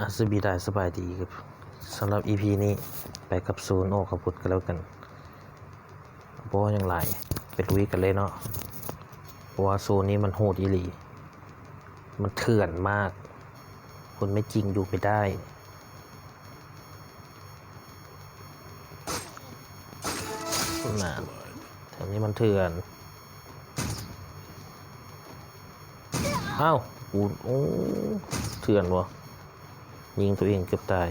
อาสบีได้สบายดีครับสำหรับ EP นี้ไปกับศูนย์โอขับพุทธกันแล้วกันเพราะว่ายังหลายไปลุยกันเลยเนาะเพราะว่าโซนนี้มันโหดอีหลี มันเถื่อนมาก คนไม่จริงอยู่ไม่ได้น่ะแถวนี้มันเถื่อนอ้าวกูโอ้เถื่อนวะ ยิงตัวเองเกือบตาย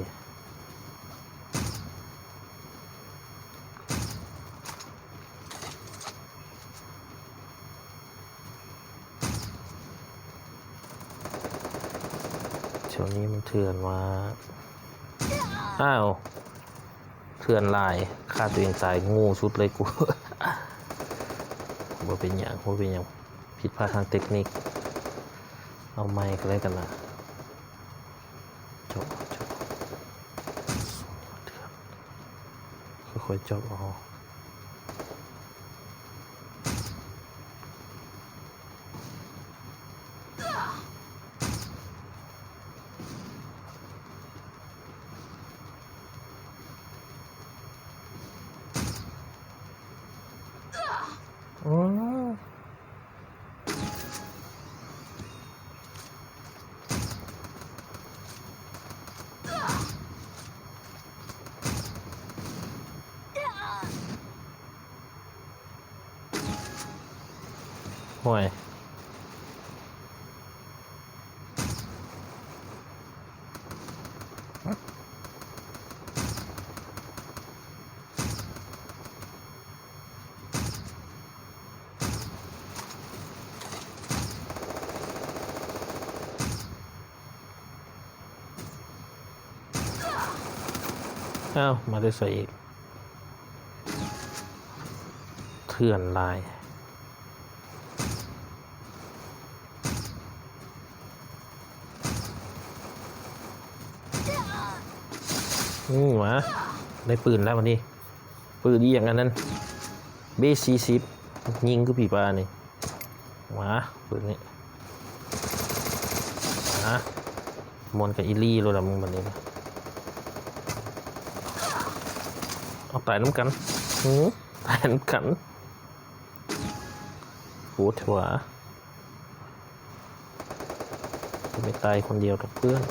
ช่วงนี้มันเถื่อนมาอ้าว เถื่อนลายฆ่าตัวเองตายงูสุดเลยกูว่าเป็นอย่างว่าเป็นอย่างผิดพลาดทางเทคนิค เอาไม้ก็ได้กันนะจบจบเถื่ อนค่อยๆจบเอาอืม ห่วยอ้าว มาได้ใส่อีกเถื่อนลาย อืมหมาได้ปืนแล้ววันนี้ ปืนดีอย่างนั้นเบสซีซิบยิงก็ผีปลานี่หมาปืนนี้หมามอนกับอิลี่โรดามึงบันนี้นะเอาตายน้ำกันหืมตายน้ำกันโหดหัวไม่ตายคนเดียวกับเพื่อน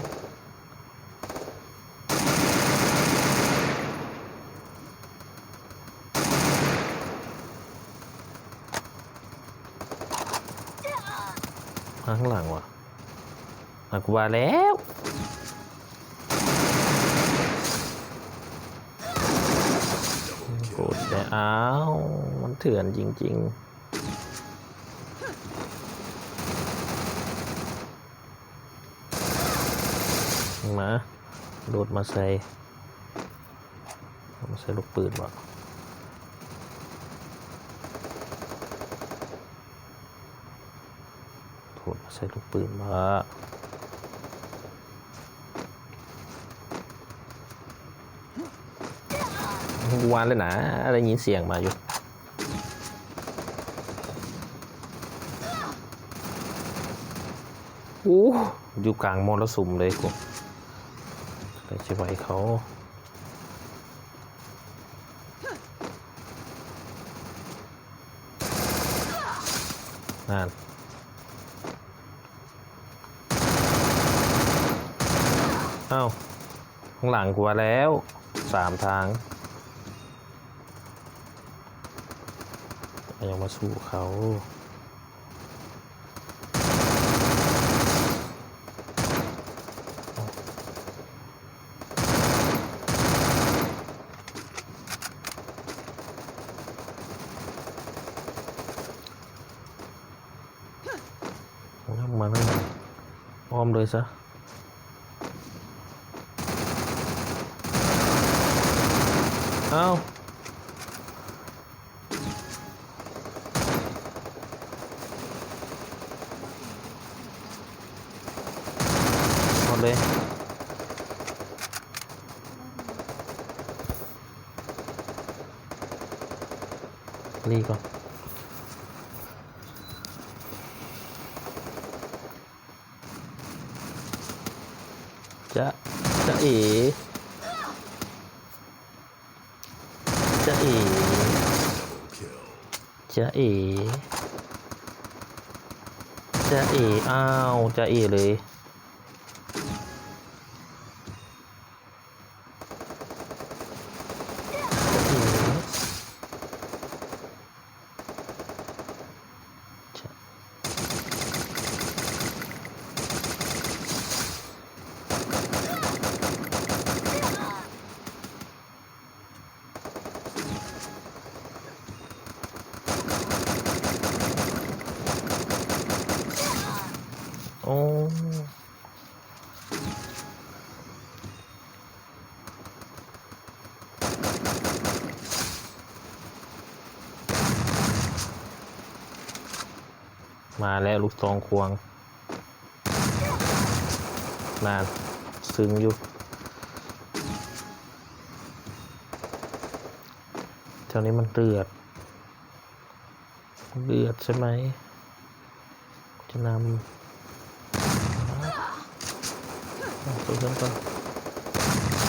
มาข้างหลังว่ะมากูว่าแล้วโกรธแต่อ้าว มันเถื่อนจริง ๆมา โดดมาใส่มาใส่ลูกปืนว่ะ โถดมา ใส่ลูกปืนมากูวานเลยนะอะได้ยินเสียงมาอยู่โอ้อยู่กลางมรสุมเลยกูใครจะไหวเขานั่น อ้าวข้างหลังกูว่าแล้วสามทาง ยังมาสู้เขานั่มานั่งอ้อมเลยซะ เอ้าหมดเลย รีก่อน จะเอ๋จะเอ๋จะเอ๋จะเอ๋อ้าวจะเอ๋เลย โอ้ มาแล้วลูกซองควงนานซึ้งอยู่แถวนี้มันเดือดเดือดใช่ไหม จะนำตัวเริ่มต้น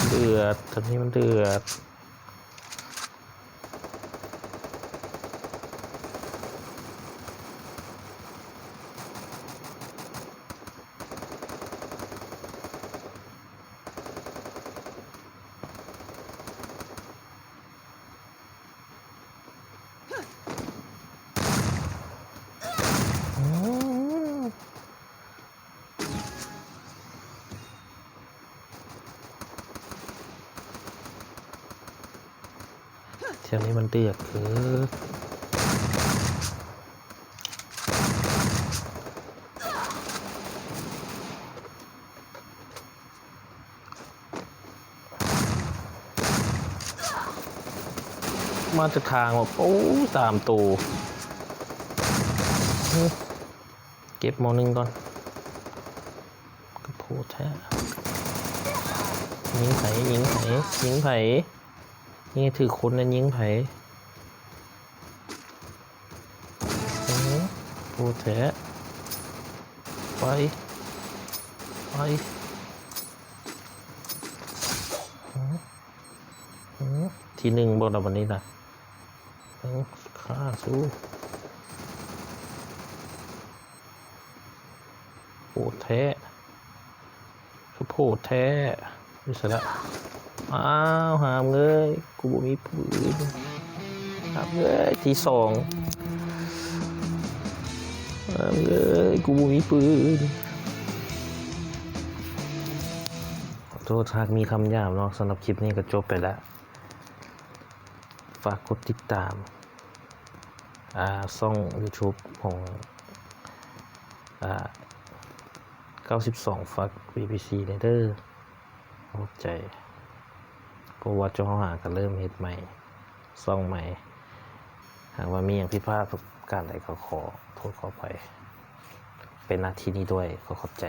เดือดตอนนี้มันเดือด อืม แถวนี้มันเดือดเออมาจากทางแบบโอ้สามตัวเก็บมอนึงก่อนกระโพดแท้ยิงไผ่ยิงไผ่ยิงไผ่ นี่ถือคนนั้นยิงไผ่โอ้โหโหแท้ไป ไปอื้อหือทีหนึ่งบนวันนี้นะข้าสู้โหแท้สุโพดแท้วิสระ อ้าวหามเลยกูบ่มีปืนหามเลยทีสองหามเลยกูบ่มีปืนขอโทษหากมีคำหยาบเนาะสำหรับคลิปนี้ก็จบไปแล้ว ฝากกดติดตามอ่าช่อง YouTube ของอ่า92 ฟัก BBC เนเดอร์ขอบใจ พราะว่าเจ้าเขาหาก็เริ่มเฮ็ดใหม่ซ่องใหม่ หากว่ามีอย่างผิดพลาดประการใดก็ขอโทษขอไป เป็นหน้าที่นี้ด้วยขอขอบใจ